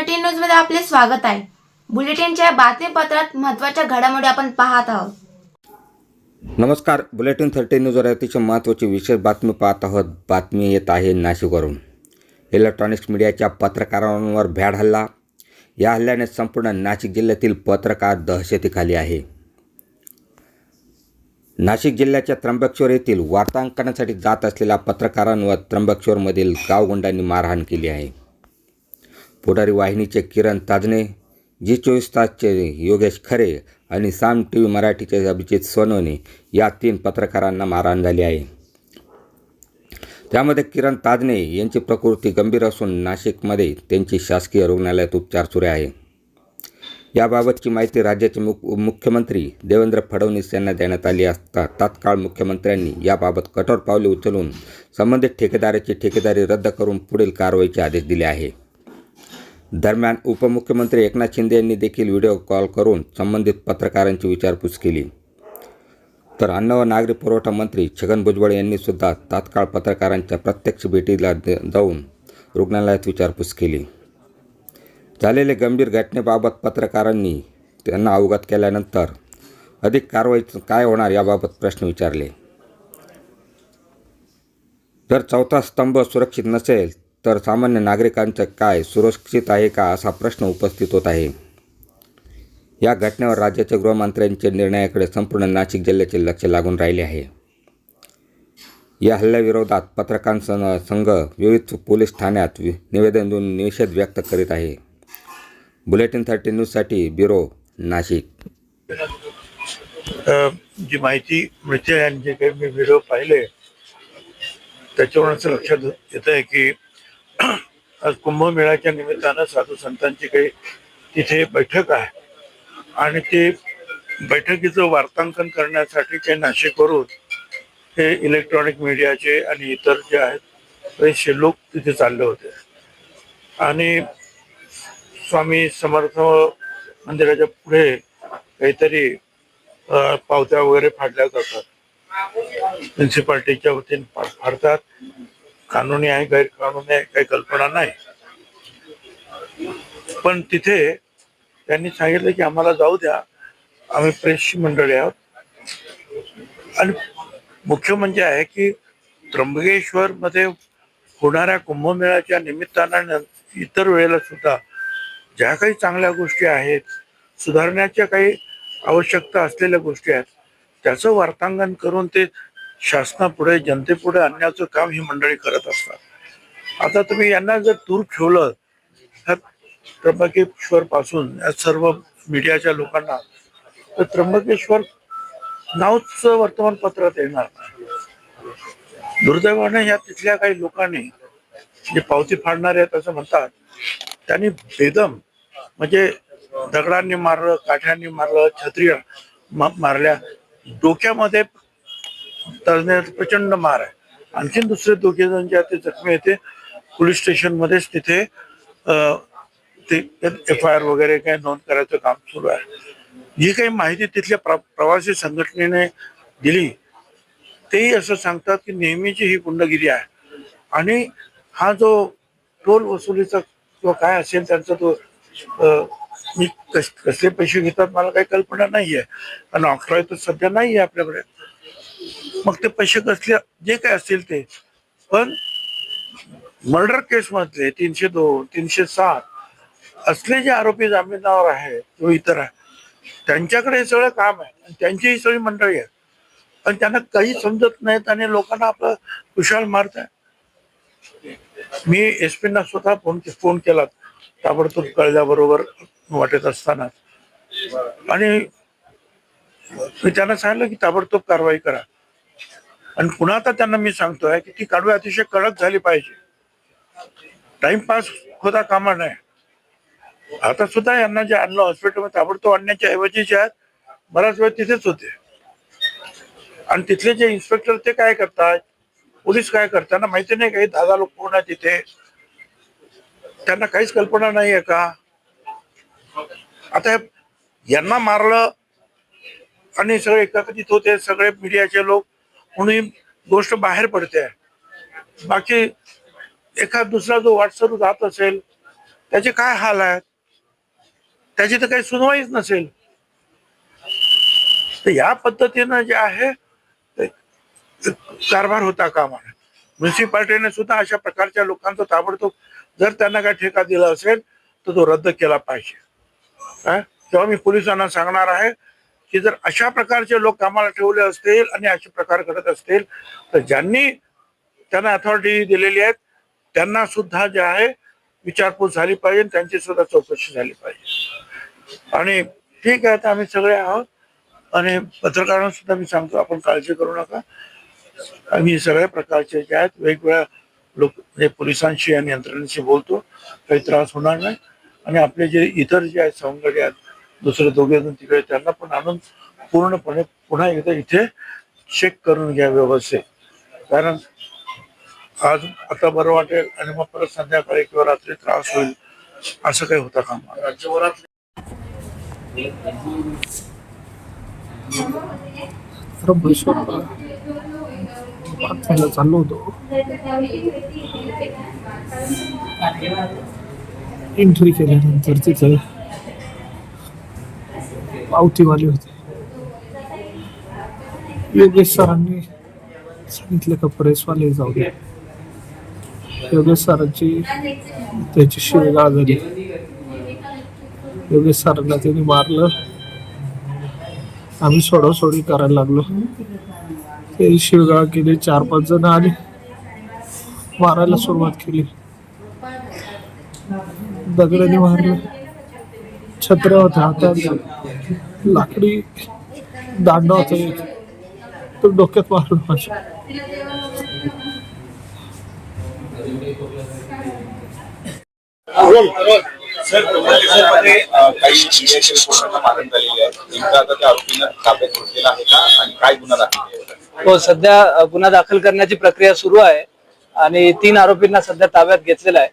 Bulletin न्यूजमध्ये आपले स्वागत आहे. बुलेटिनच्या बातमीपत्रात महत्त्वाच्या घडामोडी आपण पाहत आहोत. नमस्कार. बुलेटिन थर्टी न्यूजवर अतिशय महत्त्वाची विशेष बातमी पाहत आहोत. बातमी येत आहे नाशिकवरून. इलेक्ट्रॉनिक्स मीडियाच्या पत्रकारांवर भ्याड हल्ला. या हल्ल्याने संपूर्ण नाशिक जिल्ह्यातील पत्रकार दहशतीखाली आहे. नाशिक जिल्ह्याच्या त्र्यंबकेश्वर येथील वार्तांकनासाठी जात असलेल्या पत्रकारांवर त्र्यंबकेश्वरमधील गावगुंडांनी मारहाण केली आहे. पुढारी वाहिनीचे किरण ताजने जी चोवीस तासचे योगेश खरे आणि साम टी व्ही मराठीचे अभिजित सोनवणे या तीन पत्रकारांना मारहाण झाली आहे. त्यामध्ये किरण ताजने यांची प्रकृती गंभीर असून नाशिकमध्ये त्यांची शासकीय रुग्णालयात उपचार सुरू आहे. याबाबतची माहिती राज्याचे मुख मुख्यमंत्री देवेंद्र फडणवीस यांना देण्यात आली असता तात्काळ मुख्यमंत्र्यांनी याबाबत कठोर पावले उचलून संबंधित ठेकेदाराची ठेकेदारी रद्द करून पुढील कारवाईचे आदेश दिले आहे. दरम्यान उपमुख्यमंत्री एकनाथ शिंदे यांनी देखील व्हिडिओ कॉल करून संबंधित पत्रकारांची विचारपूस केली. तर अन्न व नागरी पुरवठा मंत्री छगन भुजबळ यांनी सुद्धा तात्काळ पत्रकारांच्या प्रत्यक्ष भेटीला द- जाऊन रुग्णालयात विचारपूस केली. झालेल्या गंभीर घटनेबाबत पत्रकारांनी त्यांना अवगत केल्यानंतर अधिक कारवाई काय होणार याबाबत प्रश्न विचारले. जर चौथा स्तंभ सुरक्षित नसेल तर सामान्य नागरिकांचं काय सुरक्षित आहे का असा प्रश्न उपस्थित होत आहे. या घटनेवर राज्याच्या गृहमंत्र्यांच्या निर्णयाकडे संपूर्ण नाशिक जिल्ह्याचे लक्ष लागून राहिले आहे. या हल्ल्याविरोधात पत्रकारांसह संघ विविध पोलीस ठाण्यात निवेदन देऊन निषेध व्यक्त करीत आहे. बुलेटिन थर्टी न्यूजसाठी ब्युरो नाशिक. जी माहिती मिळते आणि जे काही मी व्हिडिओ पाहिले त्याच्यावरून असं लक्षात येत आहे की आज कुंभमेळ्याच्या निमित्तानं साधू संतांची काही तिथे बैठक आहे. आणि ते बैठकीचं वार्तांकन करण्यासाठी ते नाशिकवरून हे इलेक्ट्रॉनिक मीडियाचे आणि इतर जे आहेत बरेचसे लोक तिथे चालले होते. आणि स्वामी समर्थ मंदिराच्या पुढे काहीतरी पावत्या वगैरे फाडल्या जातात. म्युन्सिपाल्टीच्या वतीने फाडतात. कानूनी आहे गैरकानूनी आहे काही कल्पना नाही. पण तिथे त्यांनी सांगितलं की आम्हाला जाऊ द्या आम्ही प्रेसची मंडळी आहोत. आणि मुख्य म्हणजे आहे की त्र्यंबकेश्वर मध्ये होणाऱ्या कुंभमेळ्याच्या निमित्तानं इतर वेळेला सुद्धा ज्या काही चांगल्या गोष्टी आहेत सुधारण्याच्या काही आवश्यकता असलेल्या गोष्टी आहेत त्याचं वार्तांकन करून ते शासनापुढे जनतेपुढे आणण्याचं काम ही मंडळी करत असतात आता तुम्ही यांना जर दूर ठेवलं ह्या त्र्यंबकेश्वर पासून या सर्व मीडियाच्या लोकांना तर त्र्यंबकेश्वर नावच वर्तमानपत्रात येणार नाही. दुर्दैवाने या तिथल्या काही लोकांनी जे पावती फाडणारे आहेत असं म्हणतात त्यांनी बेदम म्हणजे दगडांनी मारलं काठ्यांनी मारलं छत्री मारल्या डोक्यामध्ये तळण्यात प्रचंड मार आहे. आणखीन दुसरे दोघे जण जे आहेत ते जखमी आहेत. ते पोलीस स्टेशनमध्येच तिथे ते एफ आय आर वगैरे काही नोंद करायचं काम सुरू आहे. जी काही माहिती तिथल्या प्र प्रवासी संघटनेने दिली तेही असं सांगतात की नेहमीची ही गुंडगिरी आहे. आणि हा जो टोल वसुलीचा किंवा काय असेल त्यांचा तो मी कस कसले पैसे घेतात मला काही कल्पना नाही आहे कारण ऑक्ट्रॉय तर सध्या नाही आहे आपल्याकडे. मग ते पैसे कसले जे काय असतील ते. पण मर्डर केस मधले तीनशे दोन तीनशे सात असले जे आरोपी जामिनावर आहे किंवा इतर आहे त्यांच्याकडे हे सगळं काम आहे. आणि त्यांची ही सगळी मंडळी आहे. पण त्यांना काही समजत नाहीत आणि लोकांना आपलं कुशाल मारत आहे मी एस पीना स्वतः फोन फोन केला. ताबडतोब कळल्याबरोबर वाटत असताना. आणि मी त्यांना सांगितलं की ताबडतोब कारवाई करा. आणि पुन्हा आता त्यांना मी सांगतोय की ती कारवाई अतिशय कडक झाली पाहिजे. टाइमपास होता कामा नाही आता सुद्धा यांना जे आणलं हॉस्पिटलमध्ये ताबडतोब आणण्याच्या ऐवजी जे आहेत बराच वेळ तिथेच होते. आणि तिथले जे इन्स्पेक्टर ते काय करतात? पोलीस काय करतात? माहिती नाही काही दादा लोक कोण आहेत तिथे? त्यांना काहीच कल्पना नाही आहे का? आता यांना मारलं आणि सगळे एकत्रित होते सगळे मीडियाचे लोक म्हणून ही गोष्ट बाहेर पडते. बाकी एखाद दुसरा जो वाटसरू जात असेल त्याचे काय हाल आहेत? त्याची तर काही सुनवाईच नसेल. तर या पद्धतीनं जे आहे ते कारभार होता कामा म्युन्सिपाल्टीने सुद्धा अशा प्रकारच्या लोकांचा ताबडतोब जर त्यांना काय ठेका दिला असेल तर तो रद्द केला पाहिजे. तेव्हा मी पोलिसांना सांगणार आहे की जर अशा प्रकारचे लोक कामाला ठेवले असतील आणि असे प्रकार घडत असतील तर ज्यांनी त्यांना अथॉरिटी दिलेली आहेत त्यांना सुद्धा जे आहे विचारपूस झाली पाहिजे त्यांची सुद्धा चौकशी झाली पाहिजे. आणि ठीक आहे तर आम्ही सगळे आहोत. आणि पत्रकारांना सुद्धा मी सांगतो आपण काळजी करू नका. आम्ही सगळ्या प्रकारचे जे आहेत वेगवेगळ्या लोक म्हणजे पोलिसांशी आणि यंत्रणेशी बोलतो. काही त्रास होणार नाही. आणि आपले जे इतर जे आहेत सवंगडी आहेत दुसरे दोघे जण तिकडे त्यांना पण आणून पूर्णपणे पुन्हा एकदा इथे चेक करून घ्या व्यवस्थित कारण आज आता बरं वाटेल आणि मग परत संध्याकाळी किंवा रात्री त्रास होईल असं काही होता काम राज्यभरात चाललो होतो. एंट्री केल्यानंतर तिथं पावतीवाले होते. योगेश सरांनी सांगितलं का प्रेसवाले जाऊ दे. योगेश सरांची त्याची शिवगाळ झाली योगेश सरांना त्यांनी मारलं. आम्ही सोडासोडी करायला लागलो. ते शिवगाळ केली चार पाच जण आले मारायला सुरुवात केली. दगडाने मारलं. छत्र्या होत्या हातात लाकडी दांडा होता. तो डोक्यात मारलं माझ्या सरमध्ये काही मीडियाच्या रिपोर्टांना मारण झालेली आहे नेमकं आता त्या आरोपींना ताब्यात घेतलेला आहे का? आणि काय गुन्हा दाखल हो सध्या गुन्हा दाखल करण्याची प्रक्रिया सुरू आहे आणि तीन आरोपींना सध्या ताब्यात घेतलेला आहे.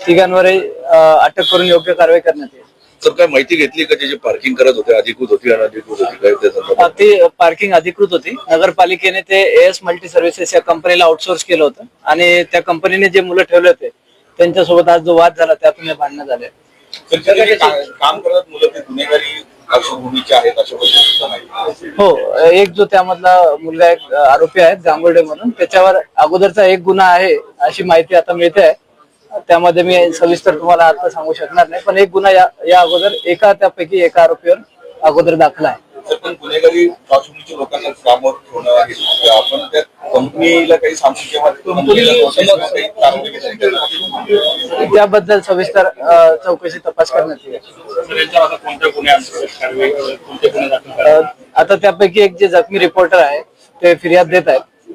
तिघांवरही अ, अटक करून योग्य कारवाई करण्यात येईल. सर काय माहिती घेतली का जे पार्किंग करत होते अधिकृत होती अनधिकृत होती काय त्या अ, संदर्भात ती पार्किंग अधिकृत होती. नगरपालिकेने ते एस मल्टी सर्व्हिसेस या कंपनीला आउटसोर्स केलं होतं. आणि त्या कंपनीने जे मुलं ठेवले होते त्यांच्यासोबत आज जो वाद झाला त्यातून हे भांडणं झाले. तर जे काही का- काम करत मुलं ते गुन्हेगारी पार्श्वभूमीचे आहेत अशा पद्धतीचं नाही. हो एक जो त्यामधला मुलगा एक आरोपी आहे गांगुर्डे म्हणून. त्याच्यावर अगोदरचा एक गुन्हा आहे अशी माहिती आता मिळते आहे. त्यामध्ये मी सविस्तर तुम्हाला आता सांगू शकणार नाही पण एक गुन्हा या या अगोदर एका त्यापैकी एका आरोपीवर अगोदर दाखला आहे. तर पण गुन्हेगारी पार्श्वभूमीच्या लोकांना कामावर ठेवणं आहे तर आपण त्या कंपनीला काही सांगू किंवा कंपनीला notice किंवा काही कारवाई केली नाही. त्याबद्दल सविस्तर चौकशी तपास करण्यात येईल. आता त्यापैकी एक जे जखमी रिपोर्टर आहे ते फिर्याद देत आहेत.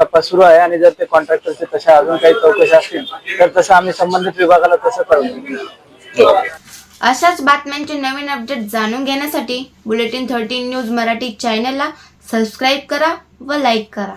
तपास सुरू आहे आणि जर ते कॉन्ट्रॅक्टरचे तशा अजून काही चौकशी असतील तर तसं आम्ही संबंधित विभागाला तसं कळवू. अशाच बातम्यांचे नवीन अपडेट जाणून घेण्यासाठी बुलेटिन थर्टीन न्यूज मराठी चॅनलला सबस्क्राईब करा व लाईक करा.